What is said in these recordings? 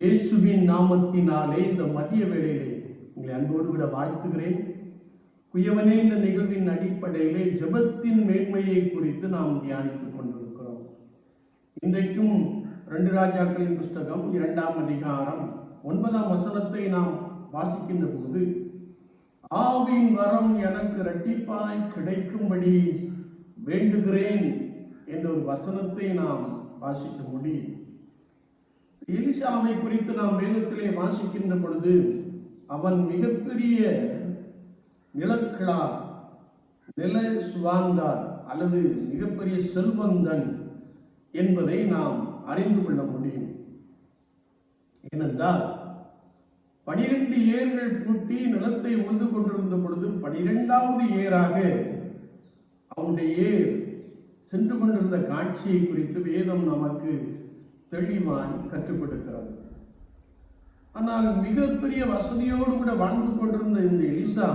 இயேசுவின் நாமத்தினாலே இந்த மதிய வேளையிலே உங்களை அன்போடு விட வாழ்த்துகிறேன். குயவனே இந்த நிகழ்வின் அடிப்படையிலே ஜெபத்தின் மேன்மையை குறித்து நாம் தியானித்துக் கொண்டிருக்கிறோம். இன்றைக்கும் ரெண்டு ராஜாக்களின் புஸ்தகம் இரண்டாம் அதிகாரம் ஒன்பதாம் வசனத்தை நாம் வாசிக்கின்ற போது ஆவின் வரம் எனக்கு இரட்டிப்பாய் கிடைக்கும்படி வேண்டுகிறேன் என்ற ஒரு வசனத்தை நாம் வாசிக்க முடியும் எலிசாவை குறித்து நாம் வேதத்திலே வாசிக்கின்ற பொழுது அவன் மிகப்பெரிய நிலக்கிழார் நில சுவாந்தார் அல்லது மிகப்பெரிய செல்வந்தன் என்பதை நாம் அறிந்து கொள்ள முடியும். ஏனென்றால் பனிரெண்டு ஏர்கள் பூட்டி நிலத்தை உழுது கொண்டிருந்த பொழுது பனிரெண்டாவது ஏராக அவனுடைய ஏர் சென்று கொண்டிருந்த காட்சியை குறித்து வேதம் நமக்கு தெளிவாய் கற்றுக் கொடுக்கிறது ஆனால் மிகப்பெரிய வசதியோடு கூட வாழ்ந்து கொண்டிருந்த இந்த எலிசா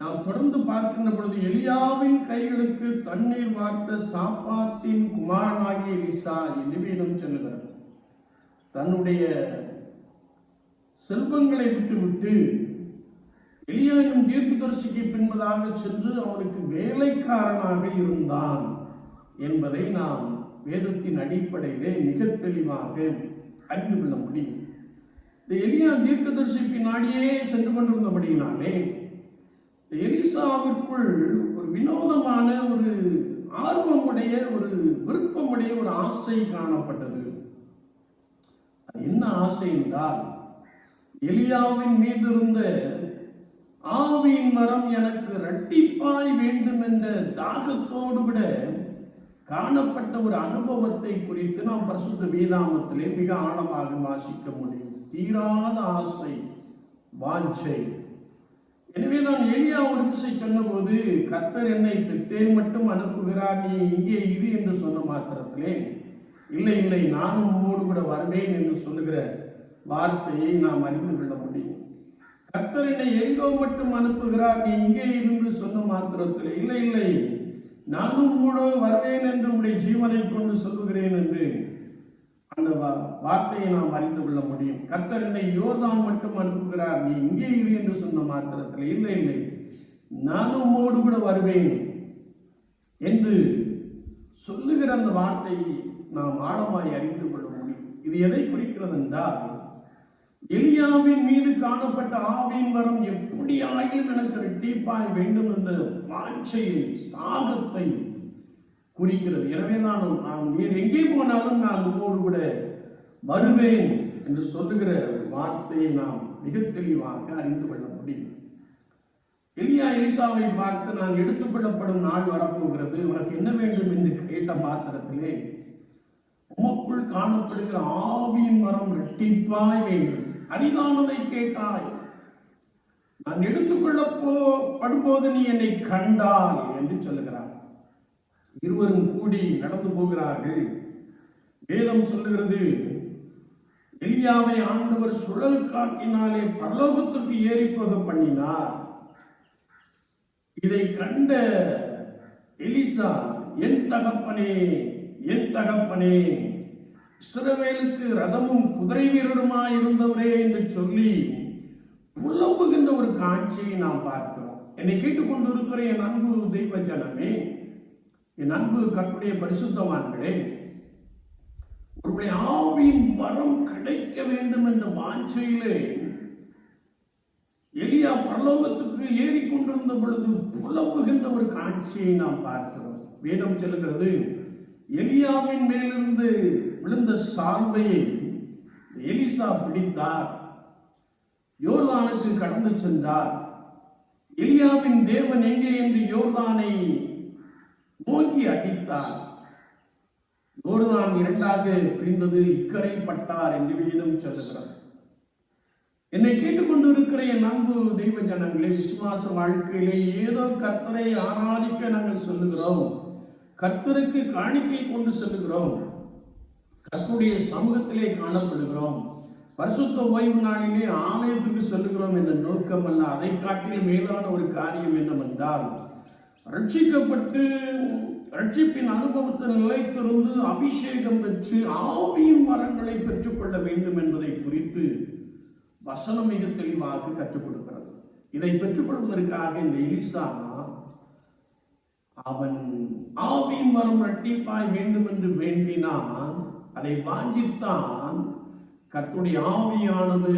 நாம் தொடர்ந்து பார்க்கின்ற பொழுது எலியாவின் கைகளுக்கு தண்ணீர் வார்த்த சாப்பாட்டின் குமாரனாகிய எலிசா எலிவேனும் சொல்லுகிறார். தன்னுடைய செல்வங்களை விட்டுவிட்டு எலியாவின் தீர்க்கதரிசிக்கு பின்பதாக சென்று அவனுக்கு வேலைக்காரனாக இருந்தான். என்பதை நாம் வேதத்தின் அடிப்படையிலே மிக தெளிவாக அறிந்து கொள்ள முடியும். இந்த எலியா தீர்க்கதரிசி பின்னாடியே சென்று கொண்டிருந்தபடியினாலே இந்த எலிசாவிற்குள் ஒரு வினோதமான ஒரு ஆர்வமுடைய ஒரு விருப்பமுடைய ஒரு ஆசை காணப்பட்டது. என்ன ஆசை என்றால் எலியாவின் மீது இருந்த ஆவியின் மரம் எனக்கு இரட்டிப்பாய் வேண்டும் என்ற தாகத்தோடு விட காணப்பட்ட ஒரு அனுபவத்தை குறித்து நாம் பரிசுத்த வேதாமத்திலே மிக ஆழமாக வாசிக்க முடியும். தீராத ஆசை வாஞ்சை. எனவே நான் எளியா ஒரு விஷயம் சொன்னபோது கர்த்தர் என்னை பெற்றேன் மட்டும் அனுப்புகிறார் நீ இங்கே இரு என்று சொன்ன மாத்திரத்திலே இல்லை இல்லை நானும் உம்மோடு கூட வருவேன் என்று சொல்லுகிற வார்த்தையை நாம் அறிந்து கொள்ள முடியும். கர்த்தர் என்னை எங்கோ மட்டும் அனுப்புகிறார் நீ இங்கே இருந்து சொன்ன மாத்திரத்தில் இல்லை இல்லை நானும் கூட வருவேன் என்று உடைய ஜீவனை கொண்டு சொல்லுகிறேன் என்று அந்த வார்த்தையை நாம் அறிந்து கொள்ள முடியும். கர்த்தர் என்னை யோர்தான் மட்டும் அனுப்புகிறார். நீ இங்கே இரு என்று சொன்ன மாத்திரத்தில் இல்லை இல்லை. நானும் உம்மோடு கூட வருவேன் என்று சொல்லுகிற அந்த வார்த்தையை நாம் ஆழமாய் அறிந்து கொள்ள முடியும். இது எதை குறிக்கிறது என்றால் எலியாவின் மீது காணப்பட்ட ஆவியின் வரம் எப்படி ஆகிலும் எனக்கு ரெட்டிப்பாய் வேண்டும் என்ற வாஞ்சையை தாகத்தை குறிக்கிறது. எனவே நான் நான் நீர் எங்கே போனாலும் நான் உங்களோடு கூட வருவேன் என்று சொல்லுகிற ஒரு வார்த்தையை நாம் மிக தெளிவாக அறிந்து கொள்ள முடியும். எலியா எலிசாவை பார்த்து நான் எடுத்துக்கொள்ளப்படும் நாள் வரப்போகிறது. உனக்கு என்ன வேண்டும் என்று கேட்ட பாத்திரத்திலே உமக்குள் காணப்படுகிற ஆவியின் மரம் ரெட்டிப்பாய் வேண்டும். அரிதானதை கேட்டாய். நான் எடுத்துக்கொள்ள போ படும்போது நீ என்னை கண்டாய் என்று சொல்லுகிறார். இருவரும் கூடி நடந்து போகிறார்கள். வேதம் சொல்லுகிறது எலியாவை ஆண்டவர் சுழல் காட்டினாலே பரலோகத்திற்கு ஏறி பண்ணினார். இதை கண்ட எலிசா என் தகப்பனே என் தகப்பனே இஸ்ரவேலுக்கு ரதமும் குதிரை வீரருமாய் இருந்தவரே என்று சொல்லி புலம்புகின்ற ஒரு காட்சியை நாம் பார்க்கிறோம். என்னை கேட்டுக்கொண்டிருக்கிற என் அன்பு தெய்வ ஜனமே என் அன்பு கற்புடைய பரிசுத்தவான்களே உங்களுடைய ஆவியின் வரம் கிடைக்க வேண்டும் என்ற வாஞ்சையிலே எளியா பரலோகத்துக்கு ஏறிக்கொண்டிருந்த பொழுது புலம்புகின்ற ஒரு காட்சியை நாம் பார்க்கிறோம். வேதம் செல்கிறது எலியாவின் மேலிருந்து விழுந்த சால்வையை எலிசா பிடித்தார். யோர்தானுக்கு கடந்து சென்றார். எலியாவின் தேவன் எங்கே என்று யோர்தானை நோக்கி அடித்தார். யோர்தான் இரண்டாக பிரிந்தது இக்கரை பட்டார் என்று வேதம் சொல்லுகிறார் என்னை கேட்டுக்கொண்டிருக்கிற என் அன்பு தெய்வ ஜனங்களே விசுவாச வாழ்க்கையிலே ஏதோ கர்த்தரை ஆராதிக்க நாங்கள் சொல்லுகிறோம். கர்த்தருக்கு காணிக்கை கொண்டு செல்லுகிறோம். கர்த்தருடைய சமூகத்திலே காணப்படுகிறோம். பரிசுத்த ஓய்வு நாளிலே ஆலயத்துக்கு செல்லுகிறோம் என்ற நோக்கம் அல்ல அதை காட்டிலும் மேலான ஒரு காரியம் என்னவென்றால் ரட்சிக்கப்பட்டு ரட்சிப்பின் அனுபவத்தில் நிலைத்திருந்து அபிஷேகம் பெற்று ஆவியின் மரங்களை பெற்றுக்கொள்ள வேண்டும் என்பதை குறித்து வசனம் மிக தெளிவாக கற்றுக் கொடுக்கிறது. இதை பெற்றுக்கொள்வதற்காக இந்த எலிசா அவன் ஆவியின் மரம் இரட்டிப்பாய் வேண்டும் என்று வேண்டினான். அதை வாஞ்சித்தான் கத்துடைய ஆவியானது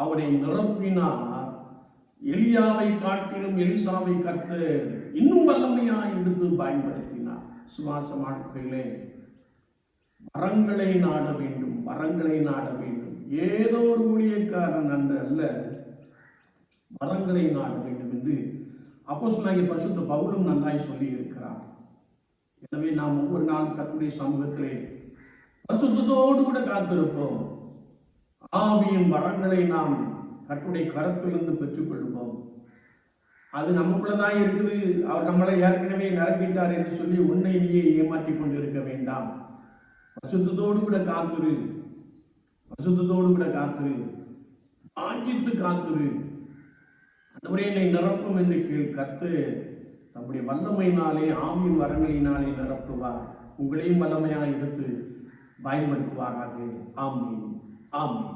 அவரை நிரப்பினார். எலியாவை காட்டிலும் எலிசாவை கற்று இன்னும் வல்லமையாய் எடுத்து பயன்படுத்தினார். சுவாச வாழ்க்கையிலே. வரங்களை நாட வேண்டும் வரங்களை நாட வேண்டும். ஏதோ ஒரு ஊழியக்காரன் அன்று அல்ல. வரங்களை நாட வேண்டும் என்று அப்போஸ்தலனாகிய பரிசுத்த பவுலும் நன்றாய் சொல்லி இருக்கிறார் எனவே நாம் ஒவ்வொரு நாள் கத்துடைய சமூகத்திலே பரிசுத்தத்தோடு கூட காத்திருப்போம். ஆவியின் வரங்களை நாம் கட்டுடைய கரத்திலிருந்து பெற்றுக்கொள்வோம் அது நமக்குள்ளதான் இருக்குது. அவர் நம்மளை ஏற்கனவே நிரப்பிட்டார் என்று சொல்லி உன்னை நீயே ஏமாற்றிக் கொண்டிருக்க வேண்டாம். பசுத்தோடு கூட காத்துரு. பசுத்தோடு கூட காத்துரு. ஆஞ்சித்து காத்துரு. அந்தவரே என்னை நிரப்பும் என்று கீழ் கத்து தம்முடைய வல்லமையினாலே ஆவியின் வரங்களினாலே நிரப்புவார். உங்களையும் வல்லமையாக எடுத்து बाइबल द्वारा आमीन आमीन।